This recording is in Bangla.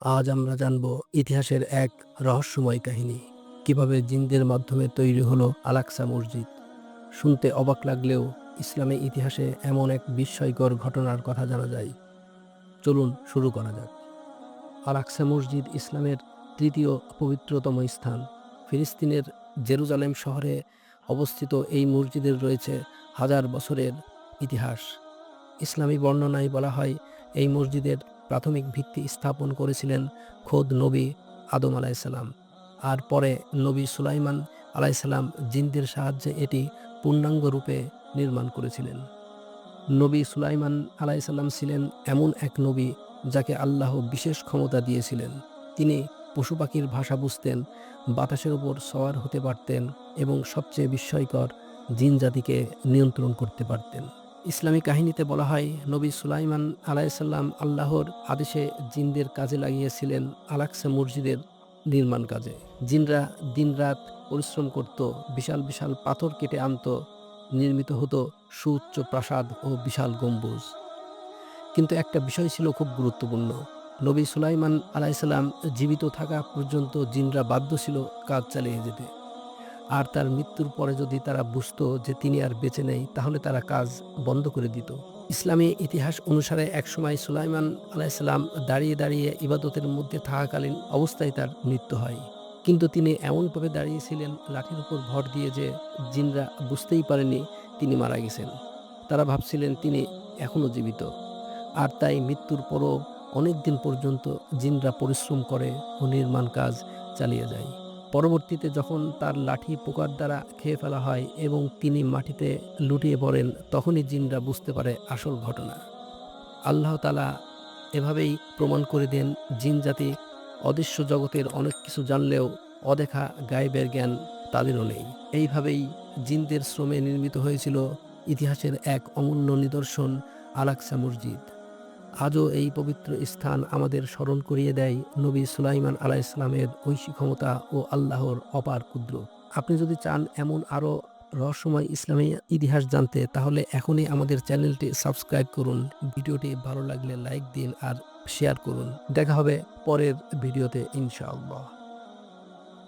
আজ আমরা জানব ইতিহাসের এক রহস্যময় কাহিনী। কীভাবে জিনদের মাধ্যমে তৈরি হলো আলাক্সা মসজিদ? শুনতে অবাক লাগলেও ইসলামী ইতিহাসে এমন এক বিস্ময়কর ঘটনার কথা জানা যায়। চলুন শুরু করা যাক। আলাক্সা মসজিদ ইসলামের তৃতীয় পবিত্রতম স্থান। ফিলিস্তিনের জেরুজালেম শহরে অবস্থিত এই মসজিদের রয়েছে হাজার বছরের ইতিহাস। ইসলামী বর্ণনায় বলা হয়, এই মসজিদের প্রাথমিক ভিত্তি স্থাপন করেছিলেন খোদ নবী আদম আলাইসাল্লাম আর পরে নবী সুলাইমান আলাইসাল্লাম জিনদের সাহায্যে এটি পূর্ণাঙ্গ রূপে নির্মাণ করেছিলেন। নবী সুলাইমান আলাইসাল্লাম ছিলেন এমন এক নবী যাকে আল্লাহ বিশেষ ক্ষমতা দিয়েছিলেন। তিনি পশু পাখির ভাষা বুঝতেন, বাতাসের উপর সওয়ার হতে পারতেন এবং সবচেয়ে বিস্ময়কর জিন জাতিকে নিয়ন্ত্রণ করতে পারতেন। ইসলামী কাহিনীতে বলা হয়, নবী সুলাইমান আলাইসাল্লাম আল্লাহর আদেশে জিনদের কাজে লাগিয়েছিলেন আলাক্সা মসজিদের নির্মাণ কাজে। জিনরা দিনরাত পরিশ্রম করত, বিশাল বিশাল পাথর কেটে আনত, নির্মিত হতো সুউচ্চ প্রাসাদ ও বিশাল গম্বুজ। কিন্তু একটা বিষয় ছিল খুব গুরুত্বপূর্ণ, নবী সুলাইমান আলাইসাল্লাম জীবিত থাকা পর্যন্ত জিনরা বাধ্য ছিল কাজ চালিয়ে যেতে। আর তার মৃত্যুর পরে যদি তারা বুঝত যে তিনি আর বেঁচে নেই, তাহলে তারা কাজ বন্ধ করে দিত। ইসলামী ইতিহাস অনুসারে একসময় সুলাইমান আলাইসাল্লাম দাঁড়িয়ে দাঁড়িয়ে ইবাদতের মধ্যে থাকাকালীন অবস্থায় তার মৃত্যু হয়। কিন্তু তিনি এমনভাবে দাঁড়িয়েছিলেন, লাঠির উপর ভর দিয়ে যে জিনরা বুঝতেই পারেনি তিনি মারা গেছেন। তারা ভাবছিলেন তিনি এখনও জীবিত। আর তাই মৃত্যুর পরও অনেক দিন পর্যন্ত জিনরা পরিশ্রম করে ও নির্মাণ কাজ চালিয়ে যায়। পরবর্তীতে যখন তার লাঠি পোকার দ্বারা খেয়ে ফেলা হয় এবং তিনি মাটিতে লুটিয়ে পড়েন, তখনই জিনরা বুঝতে পারে আসল ঘটনা। আল্লাহ তালা এভাবেই প্রমাণ করে দেন, জিন জাতি অদৃশ্য জগতের অনেক কিছু জানলেও অদেখা গায়েবের জ্ঞান তাদেরও নেই। এইভাবেই জিনদের শ্রমে নির্মিত হয়েছিল ইতিহাসের এক অমূল্য নিদর্শন আলাক্সা মসজিদ। আজও এই পবিত্র স্থান আমাদের স্মরণ করিয়ে দেয় নবী সুলাইমান আলাহ ইসলামের ঐশী ক্ষমতা ও আল্লাহর অপার ক্ষুদ্র আপনি যদি চান এমন আরও রহস্যময় ইসলামী ইতিহাস জানতে, তাহলে এখনই আমাদের চ্যানেলটি সাবস্ক্রাইব করুন। ভিডিওটি ভালো লাগলে লাইক দিন আর শেয়ার করুন। দেখা হবে পরের ভিডিওতে, ইনশাআল্লাহ।